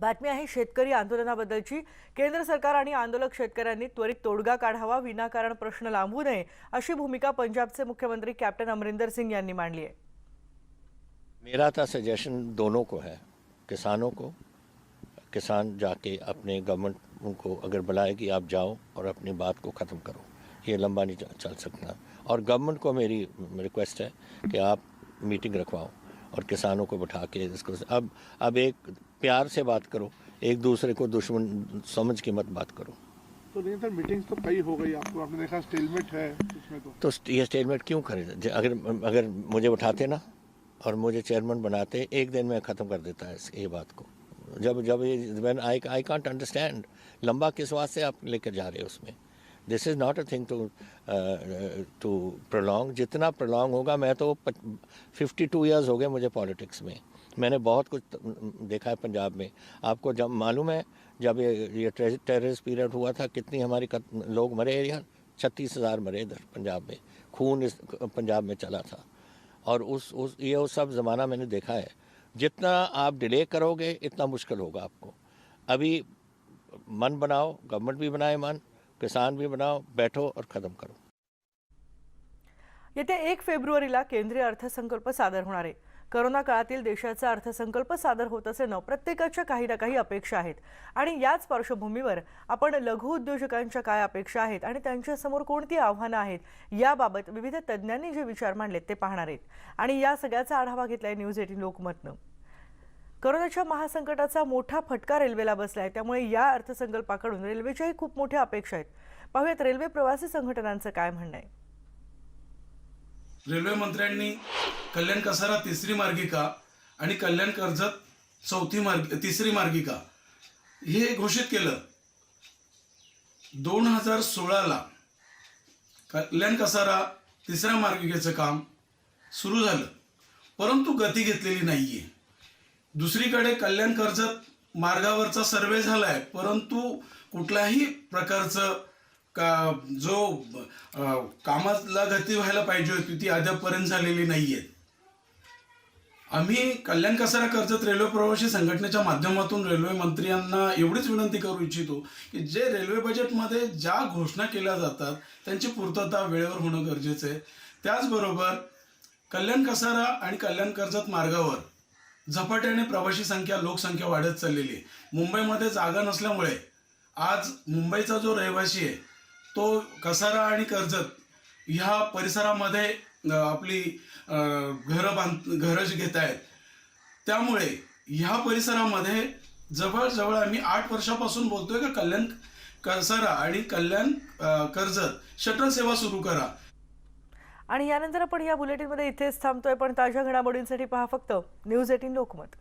बातमी आहे शेतकरी आंदोलनाबद्दलची. केंद्र सरकार आणि आंदोलक शेतकऱ्यांनी त्वरित तोडगा काढावा विनाकारण प्रश्न लांबू नये अशी भूमिका पंजाबचे मुख्यमंत्री कॅप्टन अमरिंदर सिंग यांनी मांडली आहे. मेरा था सजेशन दोनों को है किसानों को। किसान जाके अपने गवर्नमेंट उनको अगर बुलाए कि आप जाओ और अपनी बात को ख़त्म करो ये लंबा नहीं चल सकता और गवर्नमेंट को मेरी रिक्वेस्ट है कि आप मीटिंग रखवाओ। और किसानों को बैठा के इसको अब अब एक प्यार से बात करो एक दूसरे को दुश्मन समझ के मत बात करो। तो नहीं सर मीटिंग्स तो कई हो गई आपको। आपने देखा स्टेलमेट है इसमें तो। तो ये स्टेटमेंट क्यों करें? अगर अगर मुझे उठाते ना और मुझे चेयरमैन बनाते एक दिन में ख़त्म कर देता है इस- ये बात को। जब जब ये आई आई कांट अंडरस्टैंड लंबा किस वास्ते आप लेकर जा रहे हो उसमें। This is not a thing to to prolong जितना प्रोलॉन्ग होगा, मैं तो फिफ्टी टू ईयर्स हो गए मुझे पॉलिटिक्स में। मैंने बहुत कुछ देखा है पंजाब में। आपको जब मालूम है, जब ये ये टेररिस्ट पीरियड हुआ था, कितनी हमारी कत- लोग मरे यार। छत्तीस हज़ार मरे इधर पंजाब में। खून इस, पंजाब में चला था। और उस उस, ये वो सब ज़माना मैंने देखा है। जितना आप डिले करोगे, इतना मुश्किल होगा आपको। अभी, मन बनाओ गवर्नमेंट भी बनाए मन। किसान भी बनाओ बैठो और ख़त्म करो। येत्या एक फेब्रुवारीला केंद्रीय अर्थसंकल्प सादर होणार आहे. करोना काळातील देशाचा अर्थसंकल्प सादर होत असल्यानं प्रत्येकाच्या काही ना काही अपेक्षा आहेत. आणि याच पार्श्वभूमीवर आपण लघु उद्योजकांच्या काय अपेक्षा आहेत आणि त्यांच्यासमोर कोणती आव्हानं आहेत याबाबत विविध तज्ज्ञांनी जे विचार मांडलेत ते पाहणार आहेत. आणि या सगळ्याचा आढावा घेतलाय न्यूज एटीन लोकमतनं. करोनाच्या महासंकटाचा मोठा फटका रेल्वेला बसला आहे. त्यामुळे या अर्थसंकल्पाकडून रेल्वेच्याही खूप मोठ्या अपेक्षा आहेत. पाहूयात रेल्वे प्रवासी संघटनांचं काय म्हणणं आहे. रेल्वे मंत्र्यांनी कल्याण कसारा तिसरी मार्गिका आणि कल्याण कर्जत चौथी मार्ग तिसरी मार्गिका हे घोषित केलं. दोन हजार सोळाला कल्याण कसारा तिसऱ्या मार्गिकेचं काम सुरू झालं. परंतु गती घेतलेली नाही आहे दुसरीकडे कल्याण कर्जत मार्गावरचा सर्वे झालाय परंतु कुठल्याही प्रकारचं का जो कामाला गती व्हायला पाहिजे होती ती अद्यापपर्यंत झालेली नाहीये. आम्ही कल्याण कसारा कर्जत रेल्वे प्रवासी संघटनेच्या माध्यमातून रेल्वे मंत्र्यांना एवढीच विनंती करू इच्छितो की जे रेल्वे बजेटमध्ये ज्या घोषणा केल्या जातात त्यांची पूर्तता वेळेवर होणं गरजेचं आहे. त्याचबरोबर कल्याण कसारा आणि कल्याण कर्जत मार्गावर झपाट्याने प्रवासी संख्या लोकसंख्या वाढत चाललेली आहे. मुंबईमध्ये जागा नसल्यामुळे आज मुंबईचा जो रहिवासी आहे तो कसारा आणि कर्जत ह्या परिसरामध्ये आपली घरं बांध घरं घेत आहेत त्यामुळे ह्या परिसरामध्ये जवळजवळ आम्ही आठ वर्षापासून बोलतोय का कल्याण कसारा आणि कल्याण कर्जत शटल सेवा सुरू करा. आणि यानंतर आपण या बुलेटिनमध्ये इथेच थांबतोय. पण ताज्या घडामोडींसाठी पहा फक्त न्यूज एटीन लोकमत.